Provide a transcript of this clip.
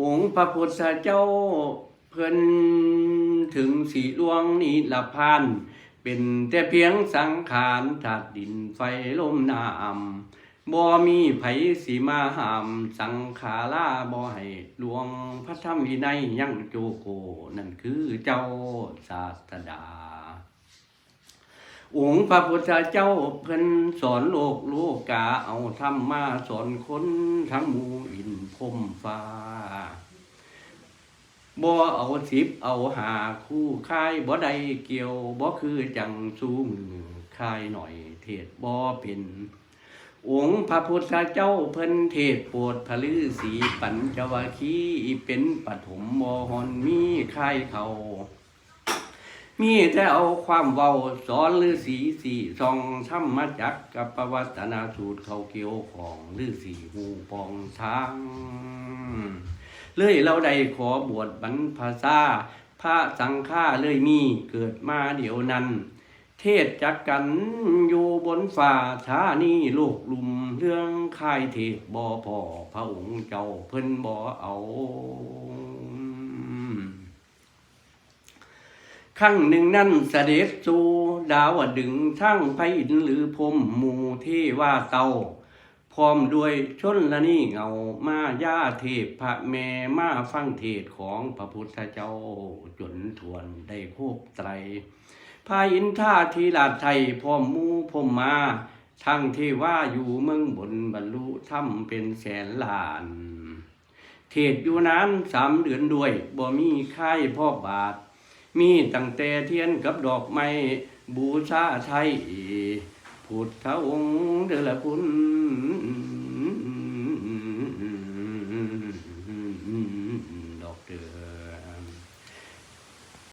องค์พระพุทธเจ้าเพิ่นถึงสีลวงนิละพานเป็นแต่เพียงสังขารธาตุดินไฟลมน้ำบ่มีไผสีมาหาม สังขาราบ่ให้ลวงพระธรรมวินัยยังโจโก นั่นคือเจ้าศาสดา องค์พระพุทธเจ้าเพิ่นสอนโลกโลกกาเอาธรรมมาสอนคนทั้งมูอินพมฟ้า บ่เอาสิบเอาหาคู่ค่ายบ่ได้เกี่ยวบ่คือจังสูงค่ายหน่อยเทศบ่เป็นองค์พระพุทธเจ้าเพิ่นเทศโปรดพระฤาษีปัญจวคีเป็นปฐมมหอนมีค่ายเขามีแต่เอาความเว้าสอนฤาษีสี่ซองธรรมาจักกับประวัตนาสูตรเขาเกี่ยวของฤาษีหูปองทาง เลยเราได้ขอบวชบรรพชาพระสังฆาเลยมีเกิดมาเดี๋ยวนั้น เทศจักกันอยู่บนฝ่าชานีโลกลุมเรื่องค่ายเทศบ่พอพระองค์เจ้าเพิ่นบ่เอาครั้งหนึ่งนั้นเสด็จสู่ดาวดึงทั้งไพอินหรือพรมหมูเทว่าเตา พร้อมด้วยชนละนี่เงามาย่าเทพพระแม่มาฟังเทศของพระพุทธเจ้าจนทวนได้ครบไตรพาอินท่าทีลาดไทยพร้อมมูพรหมมา ทั้งเทว่าอยู่เมืองบนบรรลุธรรมเป็นแสนล้าน เทศอยู่นั้นสามเดือนด้วยบ่มีค่ายพ่อบาท มีตั้งแต่เทียนกับดอกไม้บูชาไทย พุทธองค์เดอละคุณดอกเดือ